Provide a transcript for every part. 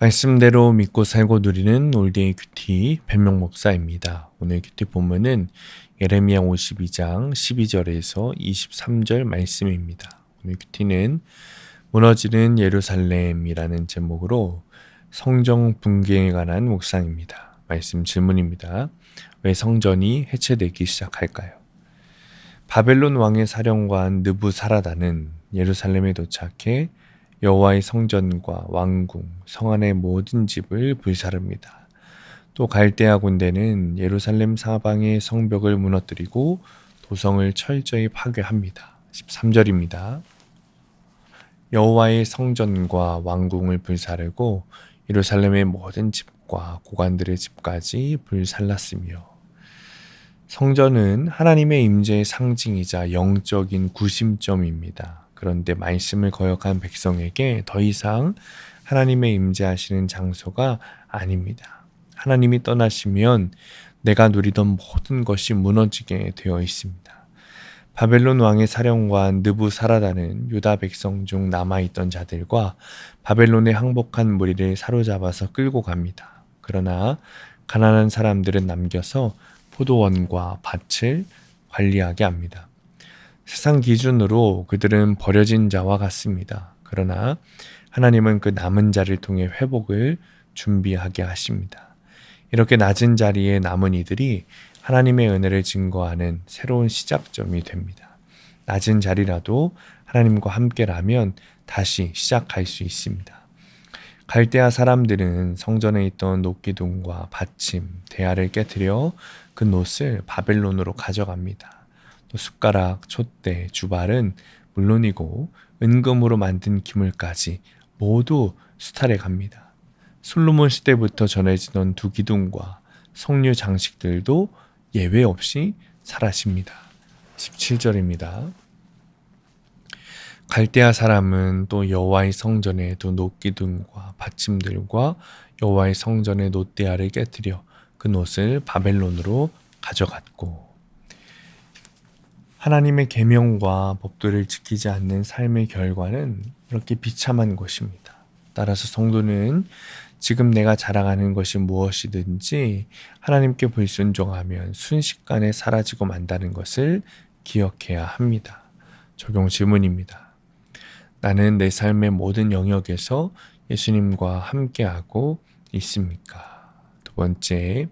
말씀대로 믿고 살고 누리는 올데이 큐티 변명 목사입니다. 오늘 큐티 본문은 예레미야 52장 12절에서 23절 말씀입니다. 오늘 큐티는 무너지는 예루살렘이라는 제목으로 성정 붕괴에 관한 묵상입니다. 말씀 질문입니다. 왜 성전이 해체되기 시작할까요? 바벨론 왕의 사령관 느부사라다는 예루살렘에 도착해 여호와의 성전과 왕궁, 성 안의 모든 집을 불사릅니다. 또 갈대아 군대는 예루살렘 사방의 성벽을 무너뜨리고 도성을 철저히 파괴합니다. 13절입니다. 여호와의 성전과 왕궁을 불사르고 예루살렘의 모든 집과 고관들의 집까지 불살랐으며 성전은 하나님의 임재의 상징이자 영적인 구심점입니다. 그런데 말씀을 거역한 백성에게 더 이상 하나님의 임재하시는 장소가 아닙니다. 하나님이 떠나시면 내가 누리던 모든 것이 무너지게 되어 있습니다. 바벨론 왕의 사령관 느부사라다는 유다 백성 중 남아있던 자들과 바벨론에 항복한 무리를 사로잡아서 끌고 갑니다. 그러나 가난한 사람들은 남겨서 포도원과 밭을 관리하게 합니다. 세상 기준으로 그들은 버려진 자와 같습니다. 그러나 하나님은 그 남은 자를 통해 회복을 준비하게 하십니다. 이렇게 낮은 자리에 남은 이들이 하나님의 은혜를 증거하는 새로운 시작점이 됩니다. 낮은 자리라도 하나님과 함께라면 다시 시작할 수 있습니다. 갈대아 사람들은 성전에 있던 녹기둥과 받침, 대야를 깨뜨려 그 놋을 바벨론으로 가져갑니다. 또 숟가락, 촛대, 주발은 물론이고 은금으로 만든 기물까지 모두 수탈해 갑니다. 솔로몬 시대부터 전해지던 두 기둥과 성류 장식들도 예외 없이 사라집니다. 17절입니다. 갈대아 사람은 또 여호와의 성전의 두 녹기둥과 받침들과 여호와의 성전의 놋대야를 깨뜨려 그 놋을 바벨론으로 가져갔고 하나님의 계명과 법도를 지키지 않는 삶의 결과는 이렇게 비참한 것입니다. 따라서 성도는 지금 내가 자랑하는 것이 무엇이든지 하나님께 불순종하면 순식간에 사라지고 만다는 것을 기억해야 합니다. 적용 질문입니다. 나는 내 삶의 모든 영역에서 예수님과 함께하고 있습니까? 두 번째,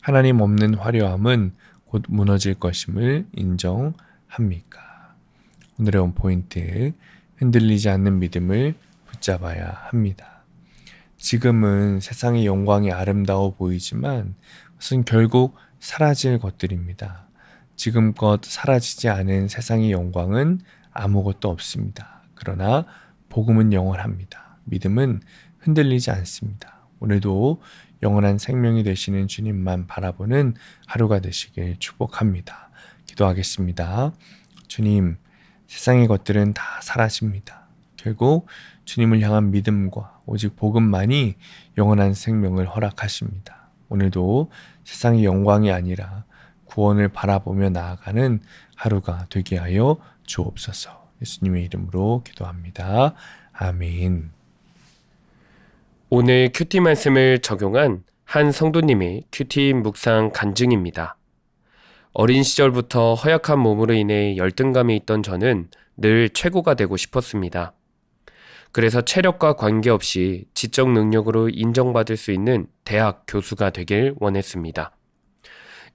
하나님 없는 화려함은 곧 무너질 것임을 인정합니까? 오늘의 원포인트, 흔들리지 않는 믿음을 붙잡아야 합니다. 지금은 세상의 영광이 아름다워 보이지만 그것은 결국 사라질 것들입니다. 지금껏 사라지지 않은 세상의 영광은 아무것도 없습니다. 그러나 복음은 영원합니다. 믿음은 흔들리지 않습니다. 오늘도 영원한 생명이 되시는 주님만 바라보는 하루가 되시길 축복합니다. 기도하겠습니다. 주님, 세상의 것들은 다 사라집니다. 결국 주님을 향한 믿음과 오직 복음만이 영원한 생명을 허락하십니다. 오늘도 세상의 영광이 아니라 구원을 바라보며 나아가는 하루가 되게 하여 주옵소서. 예수님의 이름으로 기도합니다. 아멘. 오늘 큐티 말씀을 적용한 한 성도님의 큐티 묵상 간증입니다. 어린 시절부터 허약한 몸으로 인해 열등감이 있던 저는 늘 최고가 되고 싶었습니다. 그래서 체력과 관계없이 지적 능력으로 인정받을 수 있는 대학 교수가 되길 원했습니다.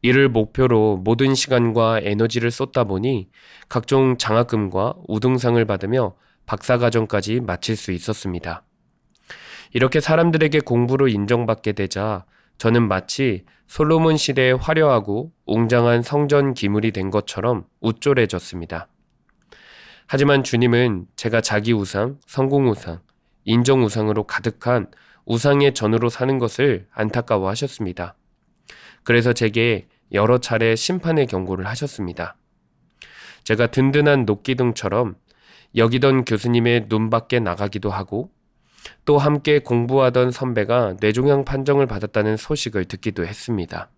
이를 목표로 모든 시간과 에너지를 쏟다 보니 각종 장학금과 우등상을 받으며 박사과정까지 마칠 수 있었습니다. 이렇게 사람들에게 공부로 인정받게 되자 저는 마치 솔로몬 시대의 화려하고 웅장한 성전 기물이 된 것처럼 우쭐해졌습니다. 하지만 주님은 제가 자기 우상, 성공 우상, 인정 우상으로 가득한 우상의 전으로 사는 것을 안타까워 하셨습니다. 그래서 제게 여러 차례 심판의 경고를 하셨습니다. 제가 든든한 녹기둥처럼 여기던 교수님의 눈 밖에 나가기도 하고 또 함께 공부하던 선배가 뇌종양 판정을 받았다는 소식을 듣기도 했습니다.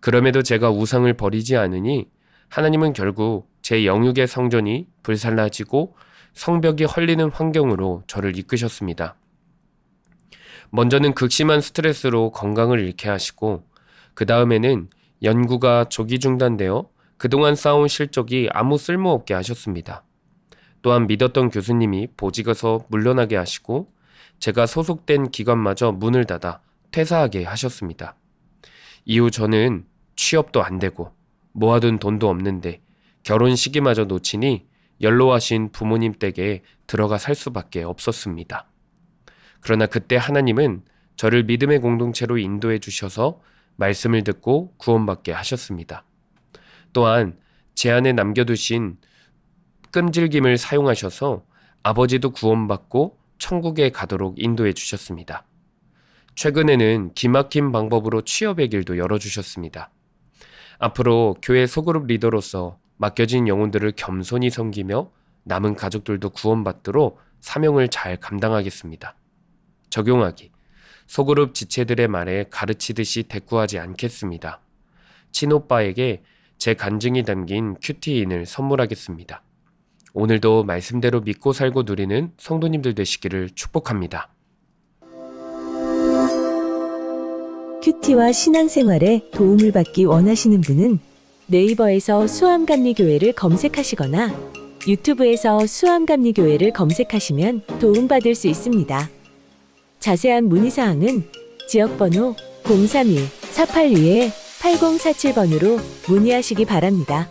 그럼에도 제가 우상을 버리지 않으니 하나님은 결국 제 영육의 성전이 불살라지고 성벽이 헐리는 환경으로 저를 이끄셨습니다. 먼저는 극심한 스트레스로 건강을 잃게 하시고 그 다음에는 연구가 조기 중단되어 그동안 쌓아온 실적이 아무 쓸모없게 하셨습니다. 또한 믿었던 교수님이 보직에서 물러나게 하시고 제가 소속된 기관마저 문을 닫아 퇴사하게 하셨습니다. 이후 저는 취업도 안 되고 모아둔 돈도 없는데 결혼 시기마저 놓치니 연로하신 부모님 댁에 들어가 살 수밖에 없었습니다. 그러나 그때 하나님은 저를 믿음의 공동체로 인도해 주셔서 말씀을 듣고 구원받게 하셨습니다. 또한 제 안에 남겨두신 끈질김을 사용하셔서 아버지도 구원받고 천국에 가도록 인도해 주셨습니다. 최근에는 기막힌 방법으로 취업의 길도 열어주셨습니다. 앞으로 교회 소그룹 리더로서 맡겨진 영혼들을 겸손히 섬기며 남은 가족들도 구원받도록 사명을 잘 감당하겠습니다. 적용하기. 소그룹 지체들의 말에 가르치듯이 대꾸하지 않겠습니다. 친오빠에게 제 간증이 담긴 큐티인을 선물하겠습니다. 오늘도 말씀대로 믿고 살고 누리는 성도님들 되시기를 축복합니다. 큐티와 신앙생활에 도움을 받기 원하시는 분은 네이버에서 수암감리교회를 검색하시거나 유튜브에서 수암감리교회를 검색하시면 도움받을 수 있습니다. 자세한 문의사항은 지역번호 031-482-8047번으로 문의하시기 바랍니다.